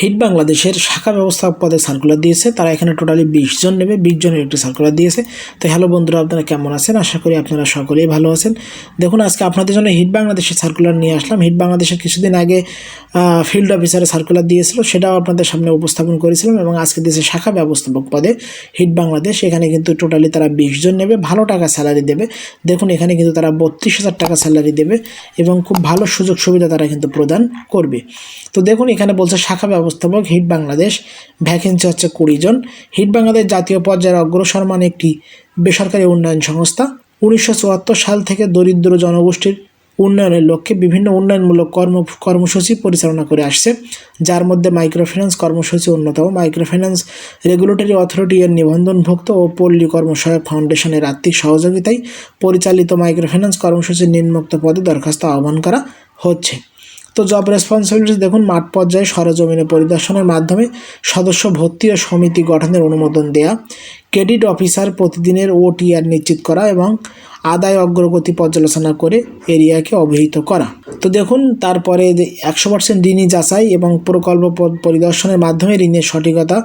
Hit বাংলাদেশের শাখা ব্যবস্থাপক পদে সার্কুলার দিয়েছে। তারা এখানে টোটালি বিশ জন নেবে, বিশ জনের একটি সার্কুলার দিয়েছে। তো হ্যালো বন্ধুরা, আপনারা কেমন আছেন? আশা করি আপনারা সকলেই ভালো আছেন। দেখুন, আজকে আপনাদের জন্য হিট বাংলাদেশের সার্কুলার নিয়ে আসলাম। হিট বাংলাদেশের কিছুদিন আগে ফিল্ড অফিসারের সার্কুলার দিয়েছিল। সেটাও আপনাদের সামনে উপস্থাপন করেছিলাম এবং আজকে দেশে শাখা ব্যবস্থাপক পদে হিট বাংলাদেশ। এখানে কিন্তু টোটালি তারা বিশ জন নেবে, ভালো টাকা স্যালারি দেবে। দেখুন, এখানে কিন্তু তারা বত্রিশ হাজার টাকা স্যালারি দেবে এবং খুব ভালো সুযোগ সুবিধা তারা কিন্তু প্রদান করবে। তো দেখুন, এখানে বলছে শাখা ব্যবস্থাপক হিট বাংলাদেশ, ভ্যাকেন্সি হচ্ছে কুড়ি জন। হিট বাংলাদেশ জাতীয় পর্যায়ের অগ্রসরমান একটি বেসরকারি উন্নয়ন সংস্থা। উনিশশো চুয়াত্তর সাল থেকে দরিদ্র জনগোষ্ঠীর উন্নয়নের লক্ষ্যে বিভিন্ন উন্নয়নমূলক কর্ম, কর্মসূচি পরিচালনা করে আসছে, যার মধ্যে মাইক্রোফিন্যান্স কর্মসূচি অন্যতম। মাইক্রোফিন্যান্স রেগুলেটরি অথরিটি এর নিবন্ধনভুক্ত ও পল্লী কর্মসহায়ক ফাউন্ডেশনের আর্থিক সহযোগিতায় পরিচালিত মাইক্রোফিন্যান্স কর্মসূচির নিম্নোক্ত পদে দরখাস্ত আহ্বান করা হচ্ছে। তো জব রেসপন্সিবিলিটি দেখুন, মাঠ পর্যায়ে সরজমিনে পরিদর্শনের মাধ্যমে সদস্য ভর্তি ও সমিতি গঠনের অনুমোদন দেয়া। ক্রেডিট অফিসার প্রতিদিনের ওটিআর নিশ্চিত করা এবং আদায় অগ্রগতি পর্যালোচনা করে এরিয়াকে অবহিত করা। তো দেখুন, তারপরে একশো পার্সেন্ট ঋণী যাচাই এবং প্রকল্প পরিদর্শনের মাধ্যমে ঋণের সঠিকতা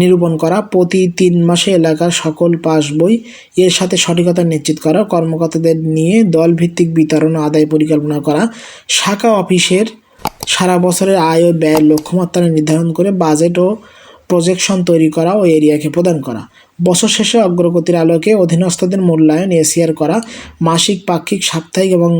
নিরূপণ করা প্রতি তিন মাসে এলাকার সকল পাস বই এর সাথে সঠিকতা নিশ্চিত করা, কর্মকর্তাদের নিয়ে দলভিত্তিক বিতরণ আদায় পরিকল্পনা করা, শাখা অফিসের সারা বছরের আয় ও ব্যয়ের লক্ষ্যমাত্রা নির্ধারণ করে বাজেট ও প্রজেকশন তৈরি করা ও এরিয়াকে প্রদান করা। বছর শেষে অগ্রগতির আলোকে অধীনস্থদের মূল্যায়ন এসিআর করা মাসিক, পাক্ষিক, সাপ্তাহিক এবং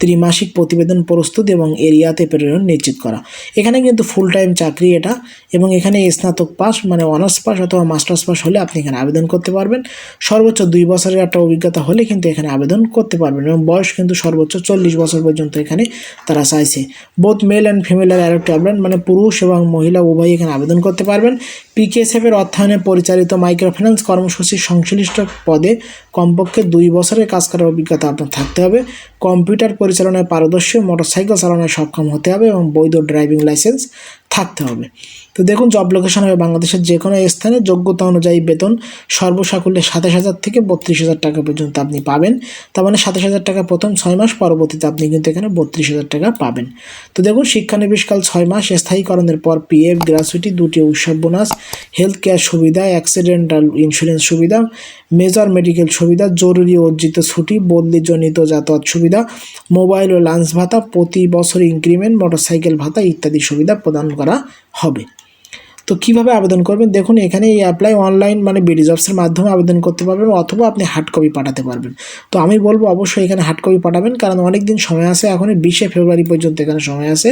ত্রিমাসিক প্রতিবেদন প্রস্তুত এবং এরিয়াতে প্রেরণ নিশ্চিত করা। এখানে কিন্তু ফুল টাইম চাকরি এটা এবং এখানে স্নাতক পাস মানে অনার্স পাস অথবা মাস্টার্স পাস হলে আপনি এখানে আবেদন করতে পারবেন। সর্বোচ্চ দুই বছরের একটা অভিজ্ঞতা হলে কিন্তু এখানে আবেদন করতে পারবেন এবং বয়স কিন্তু সর্বোচ্চ চল্লিশ বছর পর্যন্ত এখানে তারা চাইছে। বোথ মেল অ্যান্ড ফিমেল আর ট্যাবলেট মানে পুরুষ এবং মহিলা উভয় এখানে আবেদন করতে পারবেন। পিকেএসএফ এর অর্থায়নে পরিচালিত মাইক্রোফিন্যান্স কর্মসূচির সংশ্লিষ্ট পদে কমপক্ষে দুই বছরের কাজ করার অভিজ্ঞতা আপনার থাকতে হবে। কম্পিউটার পরিচালনায় পারদর্শী মোটরসাইকেল চালানোয় সক্ষম হতে হবে এবং বৈধ ড্রাইভিং লাইসেন্স থাকতে হবে। তো দেখুন জব লোকেশন হবে বাংলাদেশের যে কোনো স্থানে। যোগ্যতা অনুযায়ী বেতন সর্বসাকুল্যে সাতাশ হাজার থেকে বত্রিশ হাজার টাকা পর্যন্ত আপনি পাবেন। তার মানে সাতাশ হাজার টাকা প্রথম ছয় মাস, পরবর্তীতে আপনি কিন্তু এখানে বত্রিশ হাজার টাকা পাবেন। তো দেখুন শিক্ষানবিশকাল ছয় মাস, স্থায়ীকরণের পর পিএফ গ্রাচুইটি দুটি উৎসব বোনাস হেলথ কেয়ার সুবিধা অ্যাক্সিডেন্টাল ইন্স্যুরেন্স সুবিধা মেজর মেডিকেল সুবিধা, জরুরি অর্জিত ছুটি বদলিজনিত যাতায়াত সুবিধা, মোবাইল ও লাঞ্চ ভাতা, প্রতি বছর ইনক্রিমেন্ট, মোটরসাইকেল ভাতা ইত্যাদি সুবিধা প্রদান করা হবে। তো কীভাবে আবেদন করবেন? দেখুন এখানে এই অ্যাপ্লাই অনলাইন মানে বিডি জবসের মাধ্যমে আবেদন করতে পারবেন অথবা আপনি হার্ড কপি পাঠাতে পারবেন। তো আমি বলব অবশ্যই এখানে হার্ড কপি পাঠাবেন কারণ অনেক দিন সময় আছে এখন বিশে ফেব্রুয়ারি পর্যন্ত এখানে সময় আছে।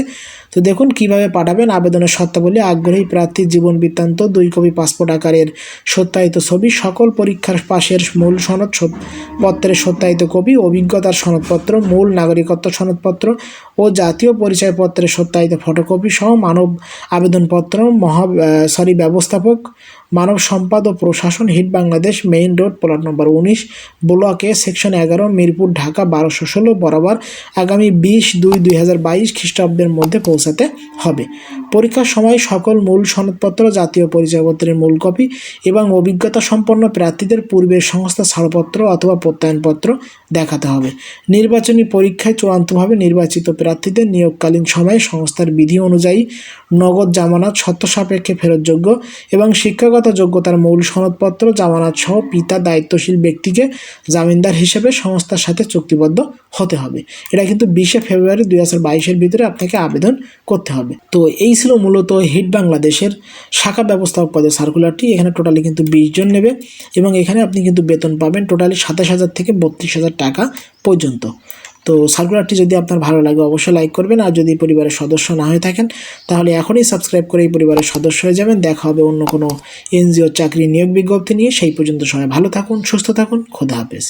তো দেখুন, কীভাবে পাঠাবেন আবেদনের শর্তাবলী, আগ্রহী প্রার্থীর জীবন বৃত্তান্ত, দুই কপি পাসপোর্ট আকারের সত্যায়িত ছবি, সকল পরীক্ষার পাশের মূল সনদ পত্রের সত্যায়িত কপি, অভিজ্ঞতার সনদপত্র, মূল নাগরিকত্ব সনদপত্র ও জাতীয় পরিচয়পত্রের সত্যায়িত ফটোকপি সহ মানব আবেদনপত্র, মহা সরি ব্যবস্থাপক, মানব সম্পদ ও প্রশাসন, hit Bangladesh, main road, plot number উনিশ, ব্লকে সেকশন এগারো, মিরপুর, ঢাকা, বারোশো ষোলো, বরাবর আগামী বিশ দুই দুই হাজার বাইশ খ্রিস্টাব্দের মধ্যে পৌঁছাতে হবে। পরীক্ষার সময় সকল মূল সনদপত্র, জাতীয় পরিচয়পত্রের মূল কপি এবং অভিজ্ঞতা সম্পন্ন প্রার্থীদের পূর্বের সংস্থা ছাড়পত্র অথবা প্রত্যয়নপত্র দেখাতে হবে। নির্বাচনী পরীক্ষায় চূড়ান্তভাবে নির্বাচিত প্রার্থীদের নিয়োগকালীন সময়ে সংস্থার বিধি অনুযায়ী নগদ জামানত শর্ত সাপেক্ষে ফেরতযোগ্য এবং শিক্ষাগত যোগ্যতার মূল সনদপত্র জামানত সহ পিতা দায়িত্বশীল ব্যক্তিকে জামিনদার হিসেবে সংস্থার সাথে চুক্তিবদ্ধ হতে হবে। এটা কিন্তু বিশে ফেব্রুয়ারি দুই হাজার বাইশের ভিতরে আপনাকে আবেদন করতে হবে। তো এই ছিল মূলত হিট বাংলাদেশের শাখা ব্যবস্থাপক পদের সার্কুলারটি এখানে টোটালি কিন্তু বিশ জন নেবে এবং এখানে আপনি কিন্তু বেতন পাবেন টোটালি সাতাশ হাজার থেকে বত্রিশ হাজার টাকা পর্যন্ত। তো সার্কুলারটি যদি আপনার ভালো লাগে অবশ্যই লাইক করবেন। আর যদি পরিবারের সদস্য না হয়ে থাকেন, তাহলে এখনই সাবস্ক্রাইব করে এই পরিবারের সদস্য হয়ে যাবেন। দেখা হবে অন্য কোনো এনজিও চাকরি নিয়োগ বিজ্ঞপ্তি নিয়ে। সেই পর্যন্ত সবাই ভালো থাকুন, সুস্থ থাকুন। খোদা হাফেজ।